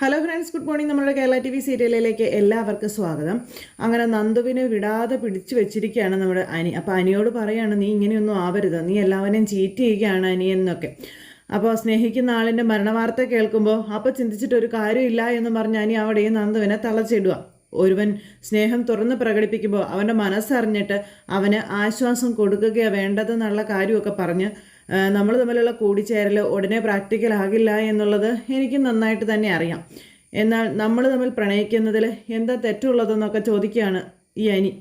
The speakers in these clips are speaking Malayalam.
ഹലോ ഫ്രണ്ട്സ് ഗുഡ് മോർണിംഗ് നമ്മുടെ കേരള ടി വി സീരിയലിലേക്ക് എല്ലാവർക്കും സ്വാഗതം. അങ്ങനെ നന്ദുവിനെ വിടാതെ പിടിച്ചു വെച്ചിരിക്കുകയാണ് നമ്മുടെ അനി. അപ്പോൾ അനിയോട് പറയാണ് നീ ഇങ്ങനെയൊന്നും ആവരുത്. നീ എല്ലാവരെയും ചീറ്റ് ചെയ്യുകയാണ് അനി എന്നൊക്കെ. അപ്പോൾ സ്നേഹിക്കുന്ന ആളിന്റെ മരണവാർത്ത കേൾക്കുമ്പോൾ അപ്പോൾ ചിന്തിച്ചിട്ട് ഒരു കാര്യമില്ല എന്ന് പറഞ്ഞ് അനി അവിടെയും നന്ദുവിനെ തളച്ചിടുക. ഒരുവൻ സ്നേഹം തുറന്ന് പ്രകടിപ്പിക്കുമ്പോൾ അവന്റെ മനസ്സറിഞ്ഞിട്ട് അവന് ആശ്വാസം കൊടുക്കുകയാണ് വേണ്ടതെന്നുള്ള കാര്യമൊക്കെ പറഞ്ഞ് നമ്മൾ തമ്മിലുള്ള കൂടിച്ചേരൽ ഉടനെ പ്രാക്ടിക്കൽ ആകില്ല എന്നുള്ളത് എനിക്ക് നന്നായിട്ട് തന്നെ അറിയാം. എന്നാൽ നമ്മൾ തമ്മിൽ പ്രണയിക്കുന്നതിൽ എന്താ തെറ്റുള്ളതെന്നൊക്കെ ചോദിക്കുകയാണ് ഈ അനി.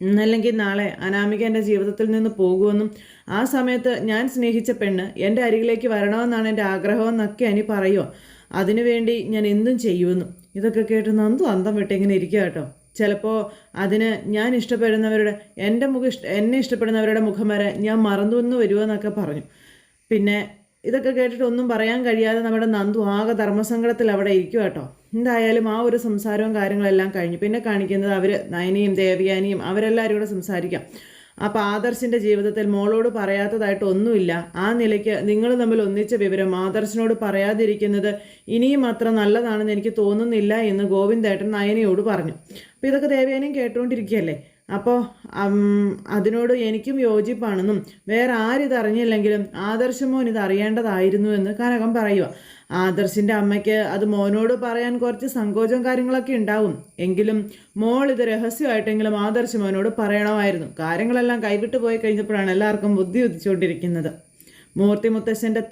ഇന്നല്ലെങ്കിൽ നാളെ അനാമിക എന്റെ ജീവിതത്തിൽ നിന്ന് പോകുമെന്നും ആ സമയത്ത് ഞാൻ സ്നേഹിച്ച പെണ്ണ് എന്റെ അരികിലേക്ക് വരണമെന്നാണ് എന്റെ ആഗ്രഹമെന്നൊക്കെ അനി പറയുമോ അതിനുവേണ്ടി ഞാൻ എന്തും ചെയ്യുമെന്നും. ഇതൊക്കെ കേട്ട് നന്ദു അന്തം വിട്ട് ഇങ്ങനെ ഇരിക്കുക കേട്ടോ. ചിലപ്പോൾ അതിന് ഞാൻ ഇഷ്ടപ്പെടുന്നവരുടെ എന്റെ മുഖം ഇഷ്ട എന്നെ ഇഷ്ടപ്പെടുന്നവരുടെ മുഖം വരെ ഞാൻ മറന്നു എന്ന് വരുമെന്നൊക്കെ പറഞ്ഞു. പിന്നെ ഇതൊക്കെ കേട്ടിട്ട് ഒന്നും പറയാൻ കഴിയാതെ നമ്മുടെ നന്ദു ആകെ ധർമ്മസങ്കടത്തിൽ അവിടെ ഇരിക്കുക കേട്ടോ. എന്തായാലും ആ ഒരു സംസാരവും കാര്യങ്ങളെല്ലാം കഴിഞ്ഞു. പിന്നെ കാണിക്കുന്നത് അവർ നയനിയും ദേവയാനിയും അവരെല്ലാവരും കൂടെ സംസാരിക്കാം. അപ്പോൾ ആദർശിന്റെ ജീവിതത്തിൽ മോളോട് പറയാത്തതായിട്ട് ഒന്നുമില്ല. ആ നിലയ്ക്ക് നിങ്ങൾ തമ്മിൽ ഒന്നിച്ച വിവരം ആദർശിനോട് പറയാതിരിക്കുന്നത് ഇനിയും അത്ര നല്ലതാണെന്ന് എനിക്ക് തോന്നുന്നില്ല എന്ന് ഗോവിന്ദേട്ടൻ നയനയോട് പറഞ്ഞു. അപ്പോൾ ഇതൊക്കെ ദേവേനയും കേട്ടുകൊണ്ടിരിക്കുകയല്ലേ അപ്പോൾ അതിനോട് എനിക്കും യോജിപ്പാണെന്നും വേറെ ആരിതറിഞ്ഞില്ലെങ്കിലും ആദർശമോൻ ഇത് അറിയേണ്ടതായിരുന്നു എന്ന് കനകം പറയുക ആദർശിന്റെ അമ്മയ്ക്ക് അത് മോനോട് പറയാൻ കുറച്ച് സങ്കോചവും കാര്യങ്ങളൊക്കെ ഉണ്ടാവും. എങ്കിലും മോൾ ഇത് രഹസ്യമായിട്ടെങ്കിലും ആദർശ് മോനോട് പറയണമായിരുന്നു. കാര്യങ്ങളെല്ലാം കൈവിട്ട് പോയി കഴിഞ്ഞപ്പോഴാണ് എല്ലാവർക്കും ബുദ്ധി ഉദിച്ചുകൊണ്ടിരിക്കുന്നത്. മൂർത്തി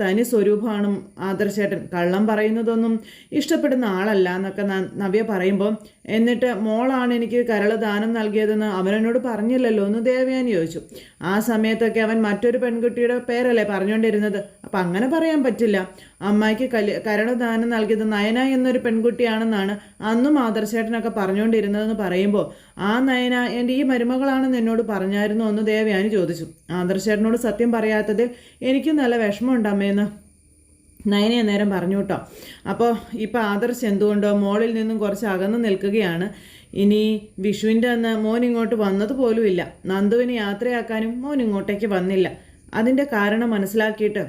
തനി സ്വരൂപമാണ് ആദർശേട്ടൻ കള്ളം പറയുന്നതൊന്നും ഇഷ്ടപ്പെടുന്ന ആളല്ല എന്നൊക്കെ നവ്യ പറയുമ്പോൾ എന്നിട്ട് മോളാണ് എനിക്ക് കരൾ ദാനം നൽകിയതെന്ന് അവനോട് പറഞ്ഞില്ലല്ലോ? എന്ന് ദേവയാനി ചോദിച്ചു. ആ സമയത്തൊക്കെ അവൻ മറ്റൊരു പെൺകുട്ടിയുടെ പേരല്ലേ പറഞ്ഞുകൊണ്ടിരുന്നത് അപ്പം അങ്ങനെ പറയാൻ പറ്റില്ല. അമ്മായിക്ക് കൽ കരൾ ദാനം നൽകിയത് നയന എന്നൊരു പെൺകുട്ടിയാണെന്നാണ് അന്നും ആദർശേട്ടനൊക്കെ പറഞ്ഞുകൊണ്ടിരുന്നതെന്ന് പറയുമ്പോൾ ആ നയന എന്റെ ഈ മരുമകളാണെന്ന് എന്നോട് പറഞ്ഞായിരുന്നു? എന്ന് ദേവയാനി ചോദിച്ചു. ആദർശേട്ടനോട് സത്യം പറയാത്തതിൽ എനിക്കും നല്ല വിഷമമുണ്ട് അമ്മയെന്ന് നയനെ നേരം പറഞ്ഞു കേട്ടോ. അപ്പോൾ ഇപ്പോൾ ആദർശ് എന്തുകൊണ്ടോ മോളിൽ നിന്നും കുറച്ച് അകന്ന് നിൽക്കുകയാണ്. ഇനി വിഷുവിന്റെ അന്ന് മോൻ ഇങ്ങോട്ട് വന്നതുപോലുമില്ല നന്ദുവിനെ യാത്രയാക്കാനും മോൻ ഇങ്ങോട്ടേക്ക് വന്നില്ല. അതിന്റെ കാരണം മനസ്സിലാക്കിയിട്ട്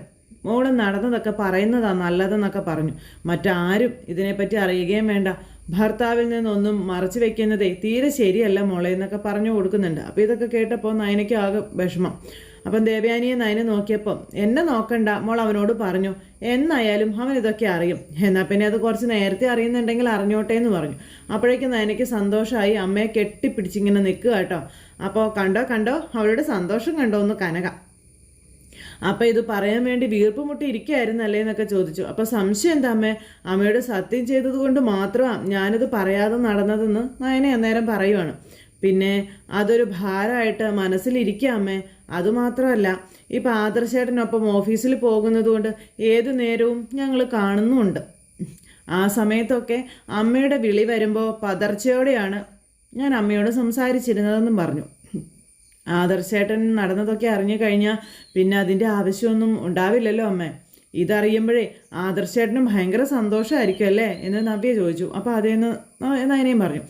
മോൾ നടന്നതൊക്കെ പറയുന്നതാണ് നല്ലതെന്നൊക്കെ പറഞ്ഞു. മറ്റാരും ഇതിനെപ്പറ്റി അറിയുകയും വേണ്ട. ഭർത്താവിൽ നിന്നൊന്നും മറച്ചു വെക്കുന്നതേ തീരെ ശരിയല്ല മോളെ എന്നൊക്കെ പറഞ്ഞു കൊടുക്കുന്നുണ്ട്. അപ്പോൾ ഇതൊക്കെ കേട്ടപ്പോൾ നയനയ്ക്ക് ആകെ വിഷമം. അപ്പം ദേവയാനിയെ നയനെ നോക്കിയപ്പം എന്നെ നോക്കണ്ട മോൾ അവനോട് പറഞ്ഞു. എന്നായാലും അവൻ ഇതൊക്കെ അറിയും. എന്നാൽ പിന്നെ അത് കുറച്ച് നേരത്തെ അറിയുന്നുണ്ടെങ്കിൽ അറിഞ്ഞോട്ടെ എന്ന് പറഞ്ഞു. അപ്പോഴേക്കും നയനയ്ക്ക് സന്തോഷമായി അമ്മയെ കെട്ടിപ്പിടിച്ചിങ്ങനെ നിൽക്കുക കേട്ടോ. അപ്പോൾ കണ്ടോ കണ്ടോ അവളുടെ സന്തോഷം കണ്ടോ ഒന്ന് കനക. അപ്പം ഇത് പറയാൻ വേണ്ടി വീർപ്പ് മുട്ടി ഇരിക്കുകയായിരുന്നല്ലേ എന്നൊക്കെ ചോദിച്ചു. അപ്പോൾ സംശയം എന്താ അമ്മേ? അമ്മയോട് സത്യം ചെയ്തത് കൊണ്ട് മാത്രമാണ് ഞാനിത് പറയാതെ നടന്നതെന്ന് നയനെ അന്നേരം പറയുവാണ്. പിന്നെ അതൊരു ഭാരമായിട്ട് മനസ്സിലിരിക്കാമേ അതുമാത്രമല്ല ഇപ്പം ആദർശേട്ടനൊപ്പം ഓഫീസിൽ പോകുന്നതുകൊണ്ട് ഏതു നേരവും ഞങ്ങൾ കാണുന്നുമുണ്ട് ആ സമയത്തൊക്കെ അമ്മയുടെ വിളി വരുമ്പോൾ പതർച്ചയോടെയാണ് ഞാൻ അമ്മയോട് സംസാരിച്ചിരുന്നതെന്നും പറഞ്ഞു. ആദർശേട്ടൻ നടന്നതൊക്കെ അറിഞ്ഞു കഴിഞ്ഞാൽ പിന്നെ അതിന്റെ ആവശ്യമൊന്നും ഉണ്ടാവില്ലല്ലോ അമ്മേ. ഇതറിയുമ്പോഴേ ആദർശേട്ടനും ഭയങ്കര സന്തോഷമായിരിക്കും അല്ലേ? എന്ന് നവ്യ ചോദിച്ചു. അപ്പോൾ അതേന്ന് നയനയും പറഞ്ഞു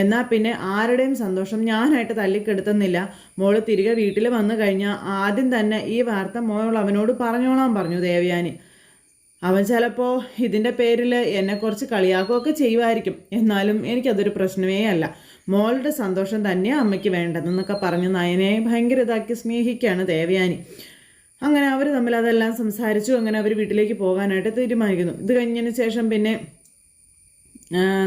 എന്നാൽ പിന്നെ ആരുടെയും സന്തോഷം ഞാനായിട്ട് തല്ലിക്കെടുത്തുന്നില്ല. മോൾ തിരികെ വീട്ടിൽ വന്നു കഴിഞ്ഞാൽ ആദ്യം തന്നെ ഈ വാർത്ത മോൾ അവനോട് പറഞ്ഞോളാൻ പറഞ്ഞു ദേവയാനി. അവൻ ചിലപ്പോൾ ഇതിന്റെ പേരിൽ എന്നെക്കുറിച്ച് കളിയാക്കുകയൊക്കെ ചെയ്യുമായിരിക്കും എന്നാലും എനിക്കതൊരു പ്രശ്നമേ അല്ല. മോളുടെ സന്തോഷം തന്നെയാണ് അമ്മയ്ക്ക് വേണ്ടതെന്നൊക്കെ പറഞ്ഞു നയനയെ ഭയങ്കര ഇതാക്കി സ്നേഹിക്കുകയാണ് ദേവയാനി. അങ്ങനെ അവർ തമ്മിൽ അതെല്ലാം സംസാരിച്ചു. അങ്ങനെ അവർ വീട്ടിലേക്ക് പോകാനായിട്ട് തീരുമാനിക്കുന്നു. ഇത് കഴിഞ്ഞതിന് ശേഷം പിന്നെ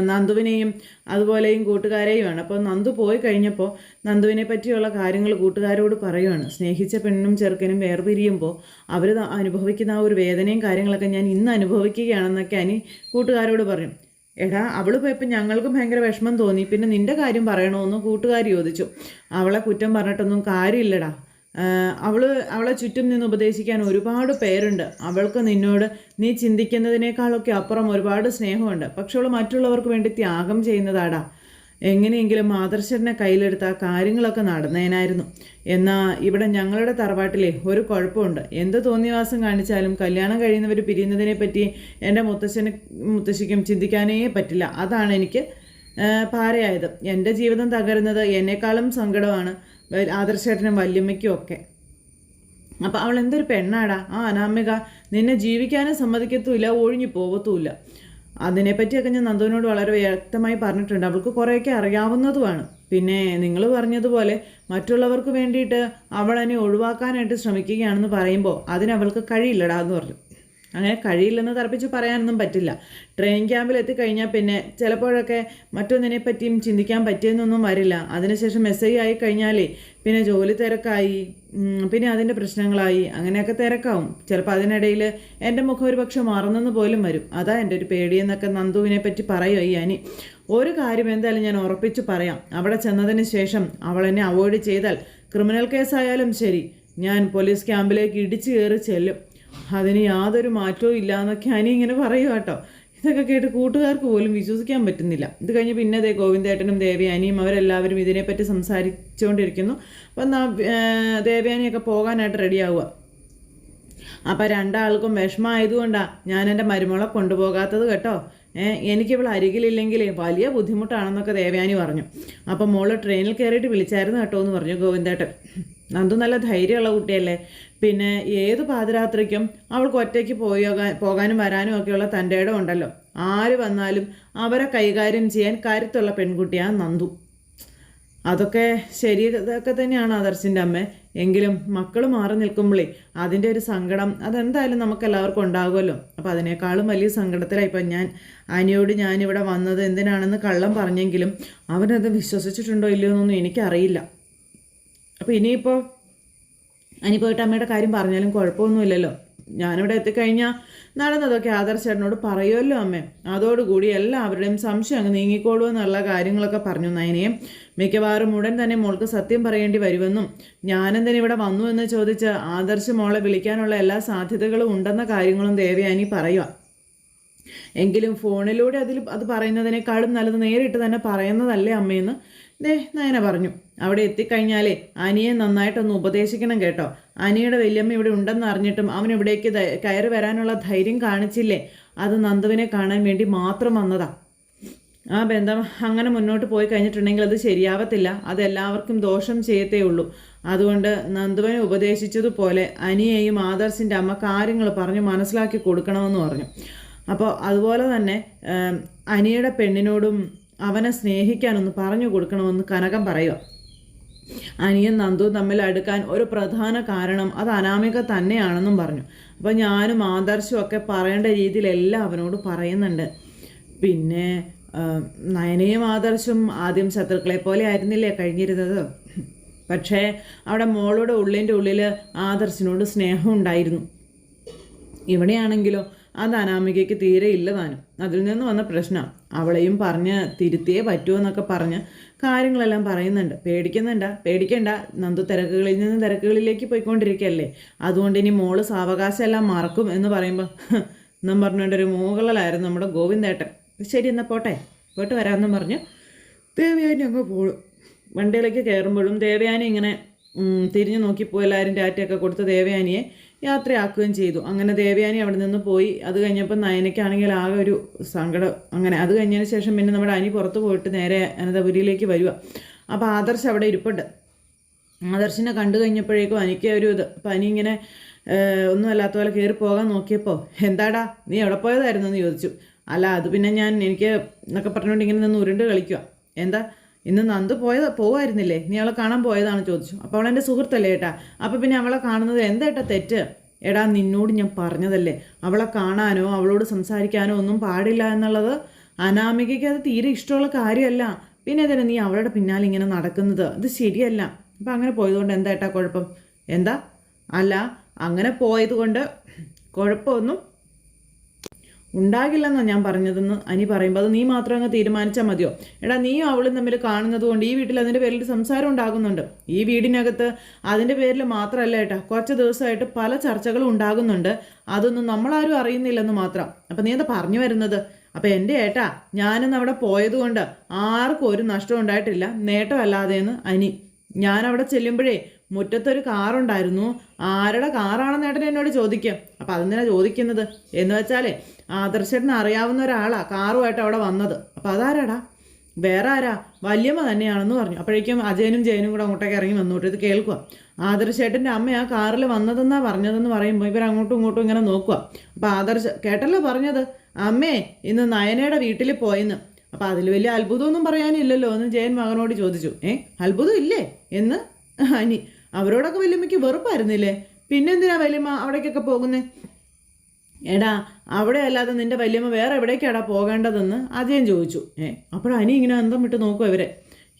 നന്ദുവിനെയും അതുപോലെയും കൂട്ടുകാരെയുമാണ്. അപ്പോൾ നന്ദു പോയി കഴിഞ്ഞപ്പോൾ നന്ദുവിനെ പറ്റിയുള്ള കാര്യങ്ങൾ കൂട്ടുകാരോട് പറയുവാണ്. സ്നേഹിച്ച പെണ്ണും ചെറുക്കനും വേർപിരിയുമ്പോൾ അവർ അനുഭവിക്കുന്ന ആ ഒരു വേദനയും കാര്യങ്ങളൊക്കെ ഞാൻ ഇന്ന് അനുഭവിക്കുകയാണെന്നൊക്കെ അനി കൂട്ടുകാരോട് പറഞ്ഞു എടാ അവൾ പോയപ്പോൾ ഞങ്ങൾക്കും ഭയങ്കര വിഷമം തോന്നി. പിന്നെ നിന്റെ കാര്യം പറയണമെന്ന് കൂട്ടുകാർ ചോദിച്ചു. അവളെ കുറ്റം പറഞ്ഞിട്ടൊന്നും കാര്യമില്ലടാ. അവൾ അവളെ ചുറ്റും നിന്ന് ഉപദേശിക്കാൻ ഒരുപാട് പേരുണ്ട്. അവൾക്ക് നിന്നോട് നീ ചിന്തിക്കുന്നതിനേക്കാളൊക്കെ അപ്പുറം ഒരുപാട് സ്നേഹമുണ്ട്. പക്ഷെ അവൾ മറ്റുള്ളവർക്ക് വേണ്ടി ത്യാഗം ചെയ്യുന്നതാടാ. എങ്ങനെയെങ്കിലും ആദർശനെ കയ്യിലെടുത്ത ആ കാര്യങ്ങളൊക്കെ നടന്നേനായിരുന്നു. എന്നാൽ ഇവിടെ ഞങ്ങളുടെ തറവാട്ടിലെ ഒരു കുഴപ്പമുണ്ട്. എന്ത് തോന്നിയവാസം കാണിച്ചാലും കല്യാണം കഴിയുന്നവർ പിരിയുന്നതിനെ പറ്റി എന്റെ മുത്തശ്ശന് മുത്തശ്ശിക്കും ചിന്തിക്കാനേ പറ്റില്ല. അതാണ് എനിക്ക് പാരയായത്. എന്റെ ജീവിതം തകരുന്നത് എന്നെക്കാളും സങ്കടമാണ്. ആദർശേട്ടനും വല്യമ്മയ്ക്കും ഒക്കെ. അപ്പോൾ അവൾ എന്തൊരു പെണ്ണാടാ. ആ അനാമിക നിന്നെ ജീവിക്കാനും സമ്മതിക്കത്തുമില്ല ഒഴിഞ്ഞു പോകത്തുമില്ല അതിനെപ്പറ്റിയൊക്കെ ഞാൻ നന്ദുവിനോട് വളരെ വ്യക്തമായി പറഞ്ഞിട്ടുണ്ട്. അവൾക്ക് കുറേയൊക്കെ അറിയാവുന്നതുമാണ്. പിന്നെ നിങ്ങൾ പറഞ്ഞതുപോലെ മറ്റുള്ളവർക്ക് വേണ്ടിയിട്ട് അവളെന്നെ ഒഴിവാക്കാനായിട്ട് ശ്രമിക്കുകയാണെന്ന് പറയുമ്പോൾ അതിനവൾക്ക് കഴിയില്ലടാ എന്ന് പറഞ്ഞു. അങ്ങനെ കഴിയില്ലെന്ന് തറപ്പിച്ച് പറയാനൊന്നും പറ്റില്ല. ട്രെയിനിങ് ക്യാമ്പിൽ എത്തിക്കഴിഞ്ഞാൽ പിന്നെ ചിലപ്പോഴൊക്കെ മറ്റൊന്നിനെ പറ്റിയും ചിന്തിക്കാൻ പറ്റിയെന്നൊന്നും വരില്ല. അതിനുശേഷം ഐ ആയി കഴിഞ്ഞാലേ പിന്നെ ജോലി തിരക്കായി പിന്നെ അതിന്റെ പ്രശ്നങ്ങളായി അങ്ങനെയൊക്കെ തിരക്കാവും. ചിലപ്പോൾ അതിനിടയിൽ എന്റെ മുഖം ഒരു പക്ഷെ മാറുന്നെന്ന് പോലും വരും. അതാ എന്റെ ഒരു പേടിയെന്നൊക്കെ നന്ദുവിനെ പറ്റി പറയുമോ ഈ അനി. ഒരു കാര്യം എന്തായാലും ഞാൻ ഉറപ്പിച്ച് പറയാം. അവിടെ ചെന്നതിന് ശേഷം അവൾ എന്നെ അവോയ്ഡ് ചെയ്താൽ ക്രിമിനൽ കേസായാലും ശരി. ഞാൻ പോലീസ് ക്യാമ്പിലേക്ക് ഇടിച്ചു കയറി ചെല്ലും. അതിന് യാതൊരു മാറ്റവും ഇല്ല എന്നൊക്കെ അനി ഇങ്ങനെ പറയുക കേട്ടോ. ഇതൊക്കെ കേട്ട് കൂട്ടുകാർക്ക് പോലും വിശ്വസിക്കാൻ പറ്റുന്നില്ല. ഇത് കഴിഞ്ഞ് പിന്നെ അതേ ഗോവിന്ദേട്ടനും ദേവയാനിയും അവരെല്ലാവരും ഇതിനെപ്പറ്റി സംസാരിച്ചുകൊണ്ടിരിക്കുന്നു അപ്പം ദേവയാനിയൊക്കെ പോകാനായിട്ട് റെഡിയാവുക. അപ്പം രണ്ടാൾക്കും വിഷമമായതുകൊണ്ടാണ് ഞാൻ എന്റെ മരുമകളെ കൊണ്ടുപോകാത്തത് കേട്ടോ. ഏഹ് എനിക്കിവൾ അരികിലില്ലെങ്കിൽ വലിയ ബുദ്ധിമുട്ടാണെന്നൊക്കെ ദേവയാനി പറഞ്ഞു. അപ്പം മോൾ ട്രെയിനിൽ കയറിയിട്ട് വിളിച്ചായിരുന്നു കേട്ടോ എന്ന് പറഞ്ഞു ഗോവിന്ദേട്ടൻ. നന്ദു നല്ല ധൈര്യമുള്ള കുട്ടിയല്ലേ? പിന്നെ ഏത് പാതിരാത്രിക്കും അവൾക്ക് ഒറ്റയ്ക്ക് പോകാൻ പോകാനും വരാനും ഒക്കെയുള്ള തന്റെ ഇടം ഉണ്ടല്ലോ. ആര് വന്നാലും അവരെ കൈകാര്യം ചെയ്യാൻ കരുത്തുള്ള പെൺകുട്ടിയാണ് നന്ദു. അതൊക്കെ ശരി ഇതൊക്കെ തന്നെയാണ് ആദർശിന്റെ അമ്മ? എങ്കിലും മക്കൾ മാറി നിൽക്കുമ്പോഴേ അതിന്റെ ഒരു സങ്കടം അതെന്തായാലും നമുക്ക് എല്ലാവർക്കും ഉണ്ടാകുമല്ലോ. അപ്പോൾ അതിനേക്കാളും വലിയ സങ്കടത്തിലാണ് ഇപ്പം ഞാൻ അനിയോട് ഞാനിവിടെ വന്നത് എന്തിനാണെന്ന് കള്ളം പറഞ്ഞെങ്കിലും അവനത് വിശ്വസിച്ചിട്ടുണ്ടോ ഇല്ലയോ എന്നൊന്നും എനിക്കറിയില്ല. അപ്പോൾ ഇനിയിപ്പോൾ അനി പോയിട്ട് അമ്മയുടെ കാര്യം പറഞ്ഞാലും കുഴപ്പമൊന്നുമില്ലല്ലോ. ഞാനിവിടെ എത്തിക്കഴിഞ്ഞാൽ നടന്നതൊക്കെ ആദർശേട്ടനോട് പറയുമല്ലോ അമ്മേ. അതോടുകൂടി എല്ലാവരുടെയും സംശയം അങ്ങ് നീങ്ങിക്കോളൂ എന്നുള്ള കാര്യങ്ങളൊക്കെ പറഞ്ഞു നയനയും. മിക്കവാറും ഉടൻ തന്നെ മോൾക്ക് സത്യം പറയേണ്ടി വരുമെന്നും ഞാനെന്തിന് ഇവിടെ വന്നു എന്ന് ചോദിച്ച് ആദർശ് മോളെ വിളിക്കാനുള്ള എല്ലാ സാധ്യതകളും ഉണ്ടെന്ന കാര്യങ്ങളും ദേവയാനി പറയുക എങ്കിലും ഫോണിലൂടെ അതിൽ അത് പറയുന്നതിനേക്കാളും നല്ലത് നേരിട്ട് തന്നെ പറയുന്നതല്ലേ അമ്മയെന്ന് ദേ നയന പറഞ്ഞു. അവിടെ എത്തിക്കഴിഞ്ഞാലേ അനിയെ നന്നായിട്ടൊന്ന് ഉപദേശിക്കണം കേട്ടോ. അനിയുടെ വല്യമ്മ ഇവിടെ ഉണ്ടെന്ന് അറിഞ്ഞിട്ടും അവൻ ഇവിടേക്ക് കയറി വരാനുള്ള ധൈര്യം കാണിച്ചില്ലേ? അത് നന്ദുവിനെ കാണാൻ വേണ്ടി മാത്രം വന്നതാ. ആ ബന്ധം അങ്ങനെ മുന്നോട്ട് പോയി കഴിഞ്ഞിട്ടുണ്ടെങ്കിൽ അത് ശരിയാവത്തില്ല. അത് എല്ലാവർക്കും ദോഷം ചെയ്യത്തേ ഉള്ളൂ. അതുകൊണ്ട് നന്ദുവനെ ഉപദേശിച്ചതുപോലെ അനിയെയും ആദർശിന്റെ അമ്മ കാര്യങ്ങൾ പറഞ്ഞു മനസ്സിലാക്കി കൊടുക്കണമെന്ന് പറഞ്ഞു. അപ്പോൾ അതുപോലെ തന്നെ അനിയുടെ പെണ്ണിനോടും അവനെ സ്നേഹിക്കാനൊന്ന് പറഞ്ഞു കൊടുക്കണമെന്ന് കനകം പറയുക അനിയൻ നന്ദു തമ്മിൽ അടുക്കാൻ ഒരു പ്രധാന കാരണം അത് അനാമിക തന്നെയാണെന്നും പറഞ്ഞു. അപ്പോൾ ഞാനും ആദർശവും ഒക്കെ പറയേണ്ട രീതിയിലെല്ലാം അവനോട് പറയുന്നുണ്ട്. പിന്നെ നയനയും ആദർശും ആദ്യം ശത്രുക്കളെ പോലെ ആയിരുന്നില്ലേ കഴിഞ്ഞിരുന്നത്? പക്ഷേ അവിടെ മോളുടെ ഉള്ളിന്റെ ഉള്ളിൽ ആദർശിനോട് സ്നേഹം ഉണ്ടായിരുന്നു. ഇവിടെയാണെങ്കിലോ അത് അനാമികയ്ക്ക് തീരെ ഇല്ല താനും. അതിൽ നിന്ന് വന്ന പ്രശ്നം അവളെയും പറഞ്ഞ് തിരുത്തിയേ പറ്റുമോ എന്നൊക്കെ പറഞ്ഞ് കാര്യങ്ങളെല്ലാം പറയുന്നുണ്ട്. പേടിക്കുന്നുണ്ട. പേടിക്കണ്ട. നന്ദു തിരക്കുകളിൽ നിന്ന് തിരക്കുകളിലേക്ക് പോയിക്കൊണ്ടിരിക്കുകയല്ലേ അതുകൊണ്ട് ഇനി മോൾ സാവകാശമെല്ലാം മറക്കും എന്ന് പറയുമ്പോൾ എന്നും പറഞ്ഞുകൊണ്ടൊരു മൂകളലായിരുന്നു നമ്മുടെ ഗോവിന്ദേട്ടൻ. ശരി എന്നാൽ പോട്ടെ. പോയിട്ട് വരാമെന്നും പറഞ്ഞു. ദേവയാനി അങ്ങ് പോളും വണ്ടിയിലേക്ക് കയറുമ്പോഴും ദേവയാനി ഇങ്ങനെ തിരിഞ്ഞു നോക്കിപ്പോയി. എല്ലാവരും ടാറ്റയൊക്കെ കൊടുത്ത് ദേവയാനിയെ യാത്രയാക്കുകയും ചെയ്തു. അങ്ങനെ ദേവയാനി അവിടെ നിന്ന് പോയി. അത് കഴിഞ്ഞപ്പോൾ നയനയ്ക്കാണെങ്കിൽ ആകെ ഒരു സങ്കടം. അങ്ങനെ അത് കഴിഞ്ഞതിന് ശേഷം പിന്നെ നമ്മുടെ അനി പുറത്ത് പോയിട്ട് നേരെ അനന്തപുരിയിലേക്ക് വരിക അപ്പോൾ ആദർശ് അവിടെ ഇരിപ്പുണ്ട്. ആദർശിനെ കണ്ടു കഴിഞ്ഞപ്പോഴേക്കും അനിക്ക് ഒരു ഇത്. അനി ഇങ്ങനെ ഒന്നുമല്ലാത്ത പോലെ കയറി പോകാൻ നോക്കിയപ്പോൾ എന്താടാ നീ എവിടെ പോയതായിരുന്നു? എന്ന് ചോദിച്ചു. അല്ല അത് പിന്നെ ഞാൻ എനിക്ക് എന്നൊക്കെ പറഞ്ഞുകൊണ്ട് ഇങ്ങനെ നിന്ന് ഉരുണ്ട് കളിക്കുക എന്താ ഇന്ന് നന്ദു പോയത് പോവായിരുന്നില്ലേ? നീ അവളെ കാണാൻ പോയതാണ് ചോദിച്ചു. അപ്പോൾ അവൾ എന്റെ സുഹൃത്തല്ലേ ഏട്ടാ? അപ്പോൾ പിന്നെ അവളെ കാണുന്നത് എന്താ ഏട്ടാ തെറ്റ്? എടാ നിന്നോട് ഞാൻ പറഞ്ഞതല്ലേ. അവളെ കാണാനോ അവളോട് സംസാരിക്കാനോ ഒന്നും പാടില്ല എന്നുള്ളത് അനാമികയ്ക്ക് അത് തീരെ ഇഷ്ടമുള്ള കാര്യമല്ല. പിന്നെ തന്നെ നീ അവളുടെ പിന്നാലെ ഇങ്ങനെ നടക്കുന്നത്? അത് ശരിയല്ല. അപ്പം അങ്ങനെ പോയതുകൊണ്ട് എന്താ ഏട്ടാ കുഴപ്പം? എന്താ? അല്ല അങ്ങനെ പോയതുകൊണ്ട് കുഴപ്പമൊന്നും ഉണ്ടാകില്ലെന്നോ ഞാൻ പറഞ്ഞതെന്ന് അനി പറയുമ്പോൾ അത് നീ മാത്രം അങ്ങ് തീരുമാനിച്ചാൽ മതിയോ? എടാ നീയും അവളും തമ്മിൽ കാണുന്നത് കൊണ്ട് ഈ വീട്ടിൽ അതിന്റെ പേരിൽ സംസാരം ഉണ്ടാകുന്നുണ്ട്. ഈ വീടിനകത്ത് അതിന്റെ പേരിൽ മാത്രമല്ല ഏട്ടാ കുറച്ച് ദിവസമായിട്ട് പല ചർച്ചകളും ഉണ്ടാകുന്നുണ്ട്. അതൊന്നും നമ്മളാരും അറിയുന്നില്ലെന്ന് മാത്രം. അപ്പം നീ എന്താ പറഞ്ഞു വരുന്നത്? അപ്പം എന്റെ ഏട്ടാ ഞാനിന്ന് അവിടെ പോയതുകൊണ്ട് ആർക്കും ഒരു നഷ്ടം ഉണ്ടായിട്ടില്ല. നേട്ടമല്ലാതെയെന്ന് അനി. ഞാൻ അവിടെ ചെല്ലുമ്പോഴേ മുറ്റത്തൊരു കാറുണ്ടായിരുന്നു. ആരുടെ കാറാണെന്ന് ഏട്ടൻ എന്നോട് ചോദിക്കും. അപ്പം അതെന്തിനാ ചോദിക്കുന്നത്? എന്ന് വെച്ചാലേ ആദർശേട്ടന് അറിയാവുന്ന ഒരാളാ കാറുമായിട്ട് അവിടെ വന്നത്. അപ്പം അതാരാടാ? വേറെ ആരാ? വല്യമ്മ തന്നെയാണെന്ന് പറഞ്ഞു. അപ്പോഴേക്കും അജയനും ജയനും കൂടെ അങ്ങോട്ടേക്ക് ഇറങ്ങി വന്നോട്ട്. ഇത് കേൾക്കുക ആദർശേട്ടന്റെ അമ്മ ആ കാറിൽ വന്നതെന്നാ പറഞ്ഞതെന്ന് പറയുമ്പോൾ ഇവർ അങ്ങോട്ടും ഇങ്ങോട്ടും ഇങ്ങനെ നോക്കുക അപ്പോൾ ആദർശ കേട്ടല്ലോ പറഞ്ഞത്? അമ്മേ ഇന്ന് നയനയുടെ വീട്ടിൽ പോയെന്ന്. അപ്പം അതിൽ വലിയ അത്ഭുതമൊന്നും പറയാനില്ലല്ലോ എന്ന് ജയൻ മകനോട് ചോദിച്ചു. ഏ അത്ഭുതം ഇല്ലേ? എന്ന്? അനി അവരോടൊക്കെ വല്യമ്മയ്ക്ക് വെറുപ്പായിരുന്നില്ലേ? പിന്നെന്തിനാ വല്യമ്മ അവിടേക്കൊക്കെ പോകുന്നേ? എടാ അവിടെ അല്ലാതെ നിന്റെ വല്യമ്മ വേറെ എവിടേക്കാടാ പോകേണ്ടതെന്ന് ആദ്യം ചോദിച്ചു. ഏ അപ്പോൾ അനി ഇങ്ങനെ അന്തം വിട്ട് നോക്കും ഇവരെ.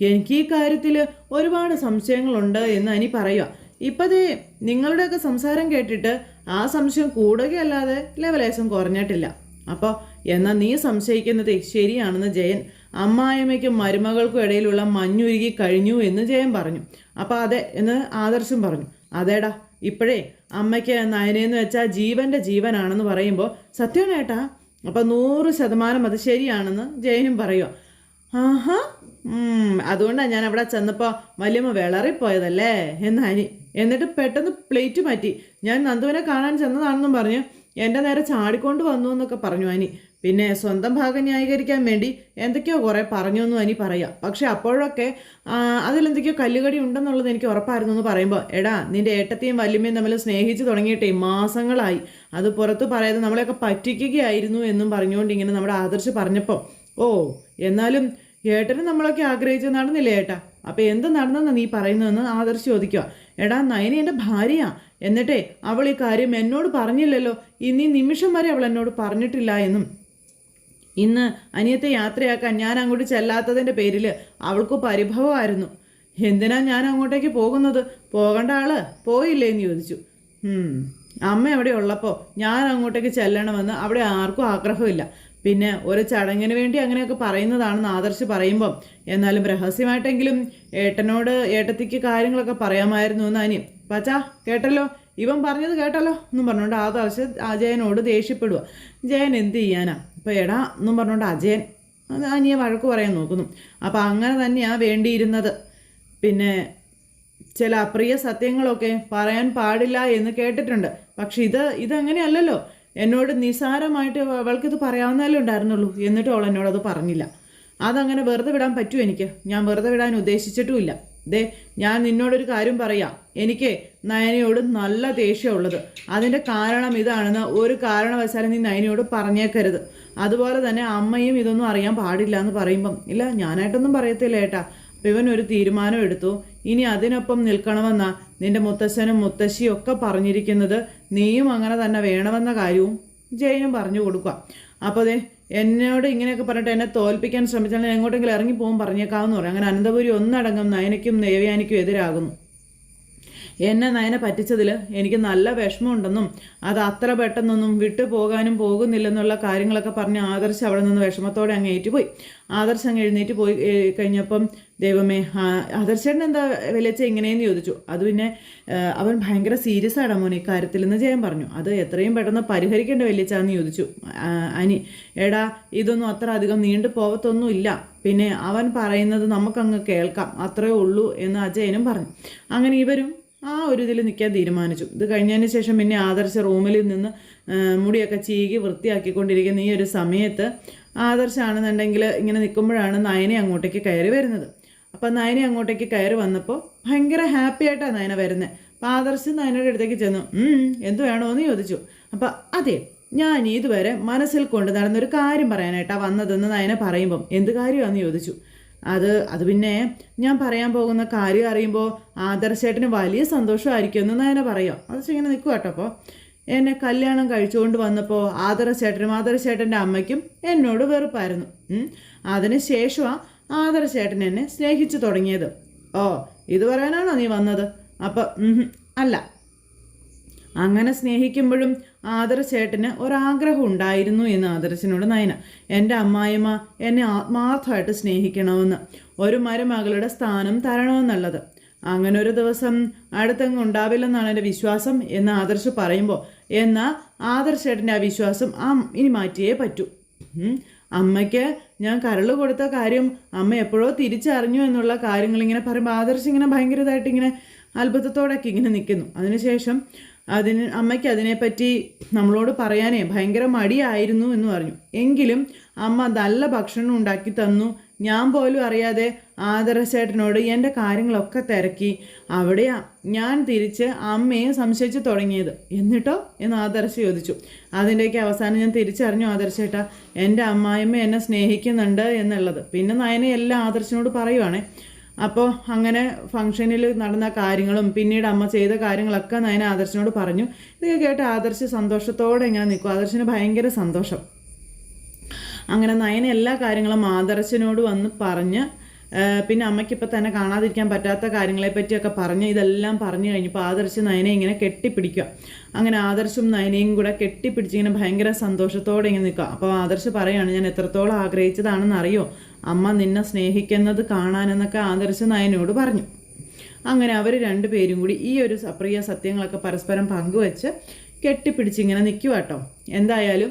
എനിക്ക് ഈ കാര്യത്തിൽ ഒരുപാട് സംശയങ്ങളുണ്ട് എന്ന് അനി പറയുക. ഇപ്പതേ നിങ്ങളുടെയൊക്കെ സംസാരം കേട്ടിട്ട് ആ സംശയം കൂടുകയല്ലാതെ ലെവലേശം കുറഞ്ഞിട്ടില്ല. അപ്പോൾ എന്നാൽ നീ സംശയിക്കുന്നത് ശരിയാണെന്ന് ജയൻ അമ്മായമ്മയ്ക്കും മരുമകൾക്കും ഇടയിലുള്ള മഞ്ഞുരുകി കഴിഞ്ഞു എന്ന് ജയൻ പറഞ്ഞു. അപ്പോൾ അതെ എന്ന് ആദർശം പറഞ്ഞു. അതേടാ ഇപ്പോഴേ അമ്മയ്ക്ക് നയനെന്ന് വെച്ചാൽ ജീവന്റെ ജീവനാണെന്ന് പറയുമ്പോൾ സത്യമാണ് ഏട്ടാ അപ്പം നൂറ് ശതമാനം അത് ശരിയാണെന്ന് ജയനും പറയുക ആഹാ അതുകൊണ്ടാണ് ഞാൻ അവിടെ ചെന്നപ്പോൾ വലിയമ്മ വിളറിപ്പോയതല്ലേ? എന്ന് അനി എന്നിട്ട് പെട്ടെന്ന് പ്ലേറ്റ് മാറ്റി. ഞാൻ നന്ദുവിനെ കാണാൻ ചെന്നതാണെന്നും പറഞ്ഞു എന്റെ നേരെ ചാടിക്കൊണ്ട് വന്നു എന്നൊക്കെ പറഞ്ഞു അനി പിന്നെ സ്വന്തം ഭാഗം ന്യായീകരിക്കാൻ വേണ്ടി എന്തൊക്കെയോ കുറേ പറഞ്ഞു എന്ന് അനി പറയാം. പക്ഷെ അപ്പോഴൊക്കെ അതിലെന്തൊക്കെയോ കല്ലുകടി ഉണ്ടെന്നുള്ളത് എനിക്ക് ഉറപ്പായിരുന്നു എന്ന് പറയുമ്പോൾ എടാ നിന്റെ ഏട്ടത്തെയും വല്യമ്മയും തമ്മിൽ സ്നേഹിച്ച് തുടങ്ങിയിട്ടേ മാസങ്ങളായി. അത് പുറത്ത് പറയാതെ നമ്മളെയൊക്കെ പറ്റിക്കുകയായിരുന്നു എന്നും പറഞ്ഞുകൊണ്ട് ഇങ്ങനെ നമ്മുടെ ആദർശ് പറഞ്ഞപ്പോൾ ഓ എന്നാലും ഏട്ടന് നമ്മളൊക്കെ ആഗ്രഹിച്ച് നടന്നില്ലേ ഏട്ടാ? അപ്പോൾ എന്ത് നടന്നെന്ന് നീ പറയുന്നതെന്ന് ആദർശ് ചോദിക്കുക എടാ നയനി എന്റെ ഭാര്യയാ. എന്നിട്ടേ അവൾ ഈ കാര്യം എന്നോട് പറഞ്ഞില്ലല്ലോ. ഇനി നിമിഷം വരെ അവൾ എന്നോട് പറഞ്ഞിട്ടില്ല എന്നും. ഇന്ന് അനിയത്തെ യാത്രയാക്കാൻ ഞാൻ അങ്ങോട്ട് ചെല്ലാത്തതിന്റെ പേരിൽ അവൾക്ക് പരിഭവമായിരുന്നു. എന്തിനാ ഞാൻ അങ്ങോട്ടേക്ക് പോകുന്നത്? പോകേണ്ട ആൾ? പോയില്ലേ എന്ന് ചോദിച്ചു. അമ്മ അവിടെ ഉള്ളപ്പോൾ ഞാൻ അങ്ങോട്ടേക്ക് ചെല്ലണമെന്ന് അവിടെ ആർക്കും ആഗ്രഹമില്ല. പിന്നെ ഒരു ചടങ്ങിന് വേണ്ടി അങ്ങനെയൊക്കെ പറയുന്നതാണെന്ന് ആദർശ് പറയുമ്പം എന്നാലും രഹസ്യമായിട്ടെങ്കിലും ഏട്ടനോട് ഏട്ടത്തിക്ക് കാര്യങ്ങളൊക്കെ പറയാമായിരുന്നു എന്ന് അനിയും പച്ചാ കേട്ടല്ലോ? ഇവൻ പറഞ്ഞത് കേട്ടല്ലോ എന്നും പറഞ്ഞുകൊണ്ട് ആദർശ് അജയനോട് ദേഷ്യപ്പെടുക ജയൻ എന്ത് ചെയ്യാനാ? ഇപ്പോൾ എടാ എന്നും പറഞ്ഞുകൊണ്ട് അജയൻ അത് അനിയെ വഴക്ക് പറയാൻ നോക്കുന്നു. അപ്പം അങ്ങനെ തന്നെയാണ് വേണ്ടിയിരുന്നത്. പിന്നെ ചില അപ്രിയ സത്യങ്ങളൊക്കെ പറയാൻ പാടില്ല എന്ന് കേട്ടിട്ടുണ്ട്. പക്ഷെ ഇത് ഇതങ്ങനെയല്ലല്ലോ. എന്നോട് നിസാരമായിട്ട് അവൾക്കിത് പറയാവുന്നതല്ലേ ഉണ്ടായിരുന്നുള്ളൂ. എന്നിട്ട് അവൾ എന്നോട് അത് പറഞ്ഞില്ല. അതങ്ങനെ വെറുതെ വിടാൻ പറ്റുമോ എനിക്ക്. ഞാൻ വെറുതെ വിടാൻ ഉദ്ദേശിച്ചിട്ടുമില്ല ദേ ഞാൻ നിന്നോടൊരു കാര്യം പറയാം. എനിക്ക് നയനയോട് നല്ല ദേഷ്യമുള്ളത് അതിന്റെ കാരണം ഇതാണെന്ന് ഒരു കാരണവശാലും നീ നയനയോട് പറഞ്ഞേക്കരുത്. അതുപോലെ തന്നെ അമ്മയും ഇതൊന്നും അറിയാൻ പാടില്ല എന്ന് പറയുമ്പം ഇല്ല ഞാനായിട്ടൊന്നും പറയത്തില്ല ഏട്ടാ. ഇവൻ ഒരു തീരുമാനം എടുത്തു. ഇനി അതിനൊപ്പം നിൽക്കണമെന്നാ നിന്റെ മുത്തശ്ശനും മുത്തശ്ശിയും ഒക്കെ പറഞ്ഞിരിക്കുന്നത്. നീയും അങ്ങനെ തന്നെ വേണമെന്ന കാര്യവും ജയനും പറഞ്ഞു കൊടുക്കുക. അപ്പോൾ അതെ എന്നോട് ഇങ്ങനെയൊക്കെ പറഞ്ഞിട്ട് എന്നെ തോൽപ്പിക്കാൻ ശ്രമിച്ചാൽ എങ്ങോട്ടെങ്കിലും ഇറങ്ങി പോകും പറഞ്ഞേക്കാമെന്ന് പറയും അങ്ങനെ അനന്തപുരി ഒന്നടങ്കം നയനയ്ക്കും ദേവയാനിക്കും എതിരാകുന്നു. എന്നെ നയന പറ്റിച്ചതിൽ എനിക്ക് നല്ല വിഷമമുണ്ടെന്നും അത് അത്ര പെട്ടെന്നൊന്നും വിട്ടു പോകാനും പോകുന്നില്ലെന്നുള്ള കാര്യങ്ങളൊക്കെ പറഞ്ഞ് ആദർശ് അവിടെ നിന്ന് വിഷമത്തോടെ അങ്ങ് ഏറ്റുപോയി. ആദർശ് അങ്ങ് എഴുന്നേറ്റ് പോയി കഴിഞ്ഞപ്പം ദൈവമേ ആദർശേട്ടൻ എന്താ വിലച്ച ഇങ്ങനെയെന്ന് ചോദിച്ചു. അത് പിന്നെ അവൻ ഭയങ്കര സീരിയസ് ആണ് മോനെ ഇക്കാര്യത്തിൽ എന്ന് ജയം പറഞ്ഞു. അത് എത്രയും പെട്ടെന്ന് പരിഹരിക്കേണ്ട വലിയച്ചാന്ന് ചോദിച്ചു. അനി എടാ ഇതൊന്നും അത്ര അധികം നീണ്ടു പോകത്തൊന്നുമില്ല പിന്നെ അവൻ പറയുന്നത് നമുക്കങ്ങ് കേൾക്കാം. അത്രേ ഉള്ളൂ എന്ന് അജയനും പറഞ്ഞു. അങ്ങനെ ഇവരും ആ ഒരു ഇതിൽ നിൽക്കാൻ തീരുമാനിച്ചു. ഇത് കഴിഞ്ഞതിന് ശേഷം പിന്നെ ആദർശ റൂമിൽ നിന്ന് മുടിയൊക്കെ ചീകി വൃത്തിയാക്കിക്കൊണ്ടിരിക്കുന്ന ഈ ഒരു സമയത്ത് ആദർശാണെന്നുണ്ടെങ്കിൽ ഇങ്ങനെ നിൽക്കുമ്പോഴാണ് നയനെ അങ്ങോട്ടേക്ക് കയറി വരുന്നത്. അപ്പോൾ നയനെ അങ്ങോട്ടേക്ക് കയറി വന്നപ്പോൾ ഭയങ്കര ഹാപ്പി ആയിട്ടാണ് നയന വരുന്നത് അപ്പോൾ ആദർശ് നയനയുടെ അടുത്തേക്ക് ചെന്നു. "ഉം, എന്ത് വേണമെന്ന് ചോദിച്ചു. അപ്പോൾ അതെ ഞാൻ ഇതുവരെ മനസ്സിൽ കൊണ്ട് നടന്നൊരു കാര്യം പറയാനായിട്ടാണ് വന്നതെന്ന് നയന പറയുമ്പം എന്ത് കാര്യമാണെന്ന് ചോദിച്ചു. അത് അത് പിന്നെ ഞാൻ പറയാൻ പോകുന്ന കാര്യം അറിയുമ്പോൾ ആദർശേട്ടന് വലിയ സന്തോഷമായിരിക്കും എന്ന് നയന പറയാം. അത് ഇങ്ങനെ നിൽക്കുക കേട്ടോ അപ്പോൾ എന്നെ കല്യാണം കഴിച്ചുകൊണ്ട് വന്നപ്പോൾ ആദർശേട്ടനും ആദർശേട്ടന്റെ അമ്മയ്ക്കും എന്നോട് വെറുപ്പായിരുന്നു. അതിന് ശേഷമാണ് ആദർശേട്ടൻ എന്നെ സ്നേഹിച്ചു തുടങ്ങിയത്. ഓ ഇത് പറയാനാണോ നീ വന്നത്? അപ്പം അല്ല. അങ്ങനെ സ്നേഹിക്കുമ്പോഴും ആദർശേട്ടന് ഒരാഗ്രഹം ഉണ്ടായിരുന്നു എന്ന് ആദർശനോട് നയന. എന്റെ അമ്മായിമ്മ എന്നെ ആത്മാർത്ഥമായിട്ട് സ്നേഹിക്കണമെന്ന്. ഒരു മരുമകളുടെ സ്ഥാനം തരണമെന്നുള്ളത്. അങ്ങനെ ഒരു ദിവസം അടുത്തങ്ങ് ഉണ്ടാവില്ലെന്നാണ് എന്റെ വിശ്വാസം എന്ന് ആദർശ് പറയുമ്പോൾ എന്നാൽ ആദർശേട്ടന്റെ ആ വിശ്വാസം ആ ഇനി മാറ്റിയേ പറ്റൂ. അമ്മയ്ക്ക് ഞാൻ കരൾ കൊടുത്ത കാര്യം അമ്മ എപ്പോഴോ തിരിച്ചറിഞ്ഞു എന്നുള്ള കാര്യങ്ങൾ ഇങ്ങനെ പറയുമ്പോൾ ആദർശ് ഇങ്ങനെ ഭയങ്കരമായിട്ട് ഇങ്ങനെ അത്ഭുതത്തോടൊക്കെ ഇങ്ങനെ നിൽക്കുന്നു അതിനുശേഷം അതിന് അമ്മയ്ക്ക് അതിനെപ്പറ്റി നമ്മളോട് പറയാനേ ഭയങ്കര മടിയായിരുന്നു എന്ന് പറഞ്ഞു. എങ്കിലും അമ്മ നല്ല ഭക്ഷണം ഉണ്ടാക്കി തന്നു. ഞാൻ പോലും അറിയാതെ ആദർശേട്ടനോട് എന്റെ കാര്യങ്ങളൊക്കെ തിരക്കി. അവിടെയാ ഞാൻ തിരിച്ച് അമ്മയെ സംശയിച്ച് തുടങ്ങിയത്. എന്നിട്ടോ? എന്ന് ആദർശ ചോദിച്ചു. അതിന്റെയൊക്കെ അവസാനം ഞാൻ തിരിച്ചറിഞ്ഞു ആദർശേട്ടാ എന്റെ അമ്മായിമ്മ എന്നെ സ്നേഹിക്കുന്നുണ്ട് എന്നുള്ളത്. പിന്നെ നയന എല്ലാം ആദർശനോട് പറയുവാണേ. അപ്പോൾ അങ്ങനെ ഫംഗ്ഷനിൽ നടന്ന കാര്യങ്ങളും പിന്നീട് അമ്മ ചെയ്ത കാര്യങ്ങളൊക്കെ നയന ആദർശിനോട് പറഞ്ഞു. ഇതൊക്കെ കേട്ട് ആദർശ് സന്തോഷത്തോടെ ഇങ്ങനെ നിൽക്കും. ആദർശിന് ഭയങ്കര സന്തോഷം. അങ്ങനെ നയന എല്ലാ കാര്യങ്ങളും ആദർശിനോട് വന്ന് പറഞ്ഞ് പിന്നെ അമ്മയ്ക്ക് ഇപ്പം തന്നെ കാണാതിരിക്കാൻ പറ്റാത്ത കാര്യങ്ങളെ പറ്റിയൊക്കെ പറഞ്ഞ് ഇതെല്ലാം പറഞ്ഞു കഴിഞ്ഞപ്പോൾ ആദർശ് നയനെ ഇങ്ങനെ കെട്ടിപ്പിടിക്കുക. അങ്ങനെ ആദർശും നയനയും കൂടെ കെട്ടിപ്പിടിച്ച് ഇങ്ങനെ ഭയങ്കര സന്തോഷത്തോടെ ഇങ്ങനെ നിൽക്കുക. അപ്പോൾ ആദർശ് പറയാണ് ഞാൻ എത്രത്തോളം ആഗ്രഹിച്ചതാണെന്ന് അറിയോ? അമ്മ നിന്നെ സ്നേഹിക്കുന്നത് കാണാനെന്നൊക്കെ ആദർശ് നയനോട് പറഞ്ഞു. അങ്ങനെ അവർ രണ്ടുപേരും കൂടി ഈ ഒരു അപ്രിയ സത്യങ്ങളൊക്കെ പരസ്പരം പങ്കുവെച്ച് കെട്ടിപ്പിടിച്ചിങ്ങനെ നിൽക്കുക കേട്ടോ. എന്തായാലും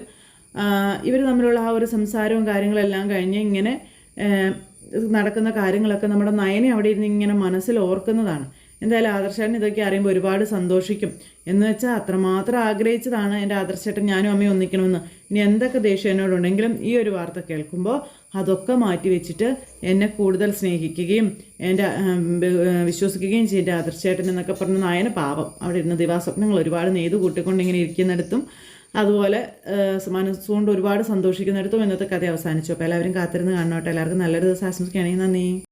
ഇവർ തമ്മിലുള്ള ആ ഒരു സംസാരവും കാര്യങ്ങളെല്ലാം കഴിഞ്ഞ് ഇങ്ങനെ നടക്കുന്ന കാര്യങ്ങളൊക്കെ നമ്മുടെ നയനെ അവിടെ ഇരുന്ന് ഇങ്ങനെ മനസ്സിൽ ഓർക്കുന്നതാണ്. എന്തായാലും ആദർശേട്ടൻ ഇതൊക്കെ അറിയുമ്പോൾ ഒരുപാട് സന്തോഷിക്കും. എന്ന് വെച്ചാൽ അത്രമാത്രം ആഗ്രഹിച്ചതാണ് എന്റെ ആദർശേട്ടൻ ഞാനും അമ്മയും ഒന്നിക്കണമെന്ന്. ഇനി എന്തൊക്കെ ദേഷ്യം എന്നോടുണ്ടെങ്കിലും ഈ ഒരു വാർത്ത കേൾക്കുമ്പോൾ അതൊക്കെ മാറ്റി വെച്ചിട്ട് എന്നെ കൂടുതൽ സ്നേഹിക്കുകയും എന്റെ വിശ്വസിക്കുകയും ചെയ്യും. എന്റെ ആദർശേട്ടൻ എന്നൊക്കെ പറഞ്ഞ നായന പാപം. അവിടെ ഇരുന്ന് ദിവാസ്വപ്നങ്ങൾ ഒരുപാട് നെയ്ത് കൂട്ടിക്കൊണ്ട് ഇങ്ങനെ ഇരിക്കുന്നിടത്തും അതുപോലെ മനസ്സുകൊണ്ട് ഒരുപാട് സന്തോഷിക്കുന്നിടത്തും ഇന്നത്തെ കഥ അവസാനിച്ചു. അപ്പോൾ എല്ലാവരും കാത്തിരുന്ന് കാണണോട്ടെ എല്ലാവർക്കും നല്ലൊരു ദിവസം ആശംസിക്കുകയാണെങ്കിൽ നന്ദി.